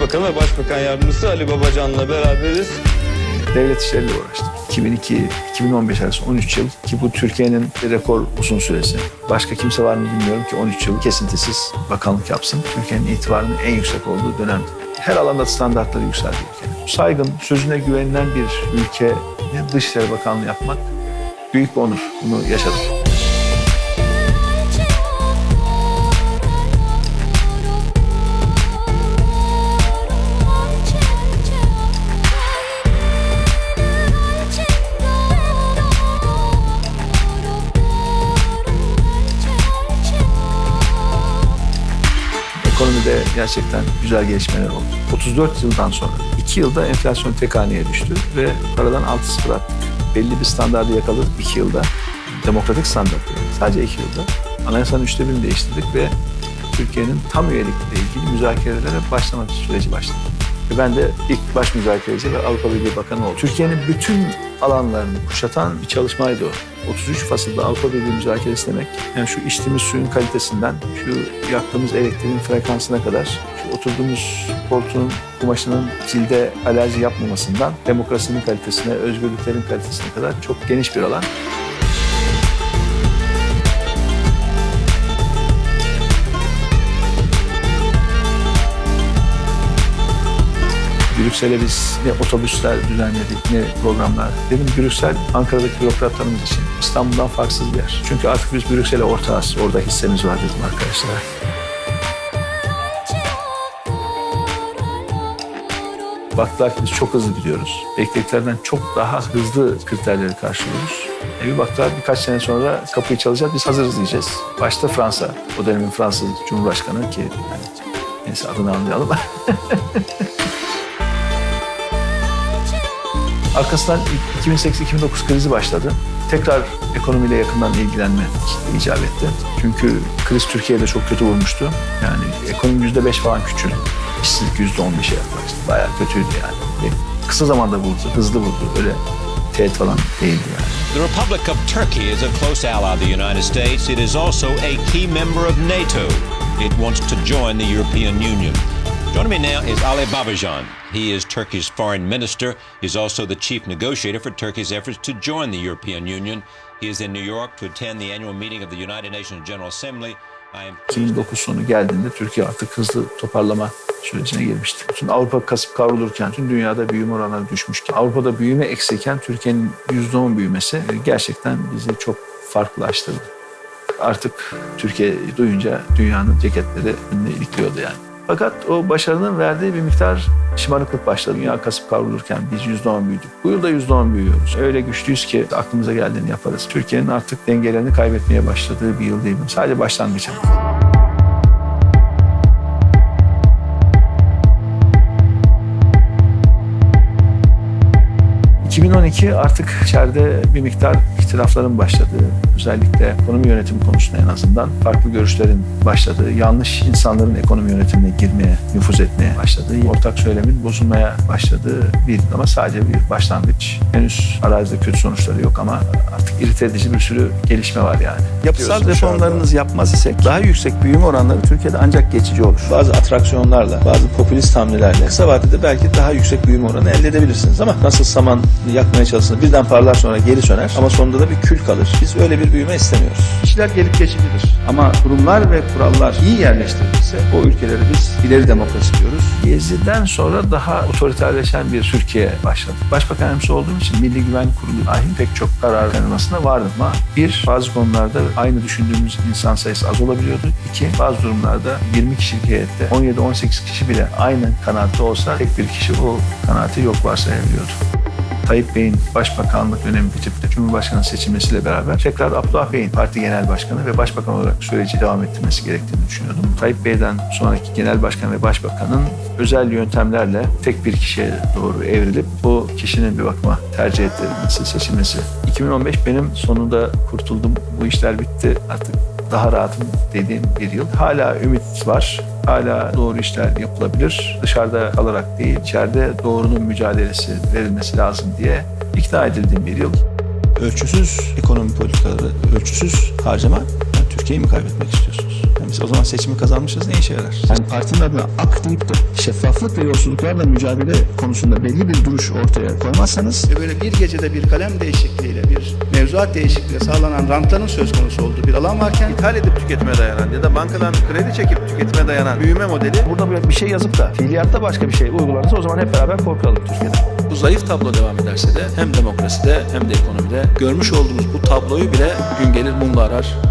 Bakanı ve Başbakan Yardımcısı Ali Babacan'la beraberiz. devlet işleriyle uğraştım. 2002-2015 arası 13 yıl ki bu Türkiye'nin rekor uzun süresi. Başka kimse var mı bilmiyorum ki 13 yıl kesintisiz bakanlık yapsın. Türkiye'nin itibarının en yüksek olduğu dönemdi. Her alanda standartları yükseldi ülkenin. Saygın, sözüne güvenilen bir ülke Dışişleri Bakanlığı yapmak büyük bir onur. Bunu yaşadım. Gerçekten güzel gelişmeler oldu. 34 yıldan sonra 2 yılda enflasyon tek haneye düştü ve paradan 6 sıfır. Belli bir standardı yakaladık 2 yılda. Demokratik standart sadece 2 yılda. Anayasanın üçte birini değiştirdik ve Türkiye'nin tam üyelikle ilgili müzakerelere başlama süreci başladı. Ben de ilk baş müzakereci ve Avrupa Birliği Bakanı oldum. Türkiye'nin bütün alanlarını kuşatan bir çalışmaydı o. 33 fasılda Avrupa Birliği müzakeresi demek. Yani şu içtiğimiz suyun kalitesinden, şu yaktığımız elektriğin frekansına kadar, şu oturduğumuz koltuğun kumaşının cilde alerji yapmamasından, demokrasinin kalitesine, özgürlüklerin kalitesine kadar çok geniş bir alan. Brüksel'e biz ne otobüsler düzenledik ne programlar. Dedim Brüksel Ankara'daki bürokratlarımız için İstanbul'dan farksız bir yer. Çünkü artık biz Brüksel'e ortağız. Orada hissemiz var dedim arkadaşlar. Baktılar ki biz çok hızlı gidiyoruz. Beklediklerden çok daha hızlı kriterleri karşılıyoruz. E bir baktılar birkaç sene sonra kapıyı çalacağız, biz hazırız diyeceğiz. Başta Fransa, o dönemin Fransız Cumhurbaşkanı ki yani, neyse adını anlayalım. Arkasından 2008-2009 krizi başladı. Tekrar ekonomiyle yakından ilgilenme icap etti. Çünkü kriz Türkiye'de çok kötü vurmuştu. Yani ekonomi yüzde beş falan küçüldü. İşsizlik yüzde on beşe yaklaştı. Bayağı kötüydü yani. Ve kısa zamanda vurdu, hızlı vurdu. Öyle teğet falan değildi yani. The Republic of Turkey is a close ally of the United States. It is also a key member of NATO. It wants to join the European Union. Joining me now is Ali Babajan. He is Turkey's foreign minister. He's also the chief negotiator for Turkey's efforts to join the European Union. He is in New York to attend the annual meeting of the United Nations General Assembly. Am 2009 sonu geldiğinde Türkiye artık hızlı toparlama sürecine girmişti. Bütün Avrupa kasıp kavrulurken tüm dünyada büyüme oranları düşmüşken, Avrupa'da büyüme eksikken Türkiye'nin %10 büyümesi gerçekten bizi çok farklılaştırdı. Artık Türkiye duyunca dünyanın ceketleri önüne ilikliyordu yani. Fakat o başarının verdiği bir miktar şımarıklık başladı. Dünya kasıp kavrulurken biz %10 büyüdük. Bu yılda %10 büyüyoruz. Öyle güçlüyüz ki aklımıza geldiğini yaparız. Türkiye'nin artık dengelerini kaybetmeye başladığı bir yıl değil mi? Sadece başlangıç ama. 2012 artık içeride bir miktar ihtilafların başladığı, özellikle ekonomi yönetimi konusunda en azından farklı görüşlerin başladığı, yanlış insanların ekonomi yönetimine girmeye, nüfuz etmeye başladığı, ortak söylemin bozulmaya başladığı bir ama sadece bir başlangıç. Henüz arazide kötü sonuçları yok ama artık irite edici bir sürü gelişme var yani. Yapısal reformlarınızı yapmaz isek daha yüksek büyüme oranları Türkiye'de ancak geçici olur. Bazı atraksiyonlarla, bazı popülist hamlelerle kısa vadede belki daha yüksek büyüme oranı elde edebilirsiniz ama nasıl saman yakmaya çalışsın birden parlar sonra geri söner ama sonunda da bir kül kalır. Biz öyle bir büyüme istemiyoruz. İşler gelip geçicidir ama kurumlar ve kurallar iyi yerleştirilirse o ülkeleri biz ileri demokrasi diyoruz. Gezi'den sonra daha otoriterleşen bir Türkiye başladı. Başbakan yardımcısı olduğum için Milli Güvenlik Kurulu dahil pek çok karar kanalmasına vardım ama bir, bazı konularda aynı düşündüğümüz insan sayısı az olabiliyordu. İki, bazı durumlarda 20 kişilik heyette 17-18 kişi bile aynı kanaatte olsa tek bir kişi o kanaati yok varsayabiliyordu. Tayyip Bey'in başbakanlık dönemi bitip de Cumhurbaşkanı seçilmesiyle beraber tekrar Abdullah Bey'in parti genel başkanı ve başbakan olarak süreci devam ettirmesi gerektiğini düşünüyordum. Tayyip Bey'den sonraki genel başkan ve başbakanın özel yöntemlerle tek bir kişiye doğru evrilip o kişinin bir bakıma tercih ettirilmesi, seçilmesi. 2015 benim sonunda kurtuldum, bu işler bitti artık daha rahatım dediğim bir yıl. Hala ümit var. Hala doğru işler yapılabilir. Dışarıda kalarak değil, içeride doğrunun mücadelesi verilmesi lazım diye ikna edildiğim bir yıl. Ölçüsüz ekonomi politikaları, ölçüsüz harcama. Yani Türkiye'yi mi kaybetmek istiyorsunuz? Biz o zaman seçimi kazanmışız ne işe yarar? Yani partinin adına ak deyip de şeffaflık ve yolsuzluklarla mücadele konusunda belli bir duruş ortaya koymazsanız ve böyle bir gecede bir kalem değişikliğiyle bir mevzuat değişikliğiyle sağlanan rantların söz konusu olduğu bir alan varken ithal edip tüketime dayanan ya da bankadan kredi çekip tüketime dayanan büyüme modeli burada böyle bir şey yazıp da fiiliyatta başka bir şey uygulanırsa o zaman hep beraber korkalım Türkiye'de. Bu zayıf tablo devam ederse de hem demokraside hem de ekonomide görmüş olduğumuz bu tabloyu bile gün gelir mumla arar